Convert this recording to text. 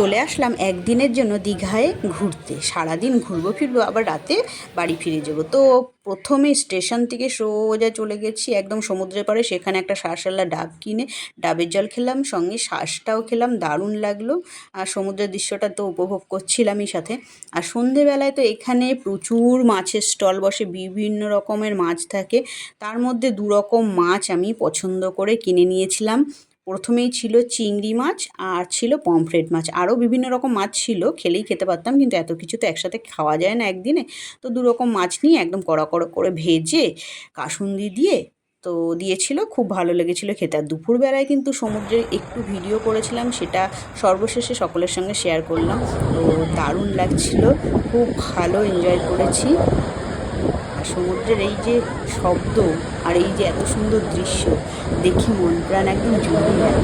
চলে আসলাম একদিনের জন্য দীঘায় ঘুরতে। সারাদিন ঘুরবো, ফিরবো, আবার রাতে বাড়ি ফিরে যাব। তো প্রথমে স্টেশন থেকে সোজা চলে গেছি একদম সমুদ্রের পাড়ে, সেখানে একটা শাঁসাল্লা ডাব কিনে ডাবের জল খেলাম, সঙ্গে শ্বাসটাও খেলাম, দারুণ লাগল। আর সমুদ্রের দৃশ্যটা তো উপভোগ করছিলামই সাথে। আর সন্ধেবেলায় তো এখানে প্রচুর মাছের স্টল বসে, বিভিন্ন রকমের মাছ থাকে। তার মধ্যে দু রকম মাছ আমি পছন্দ করে কিনে নিয়েছিলাম। প্রথমেই ছিল চিংড়ি মাছ আর ছিল পমফ্রেট মাছ। আরও বিভিন্ন রকম মাছ ছিল, খেলেই খেতে পারতাম, কিন্তু এত কিছু তো একসাথে খাওয়া যায় না একদিনে। তো দু রকম মাছ নিয়ে একদম কড়া কড়া করে ভেজে কাসুন্দি দিয়ে তো দিয়েছিল, খুব ভালো লেগেছিলো খেতে। আর দুপুরবেলায় কিন্তু সমুদ্রের একটু ভিডিও করেছিলাম, সেটা সর্বশেষে সকলের সঙ্গে শেয়ার করলাম। তো দারুণ লাগছিল, খুব ভালো এনজয় করেছি। সমুদ্রের এই যে শব্দ আর এই যে এত সুন্দর দৃশ্য দেখি মন প্রাণ একদম জুড়িয়ে গেল।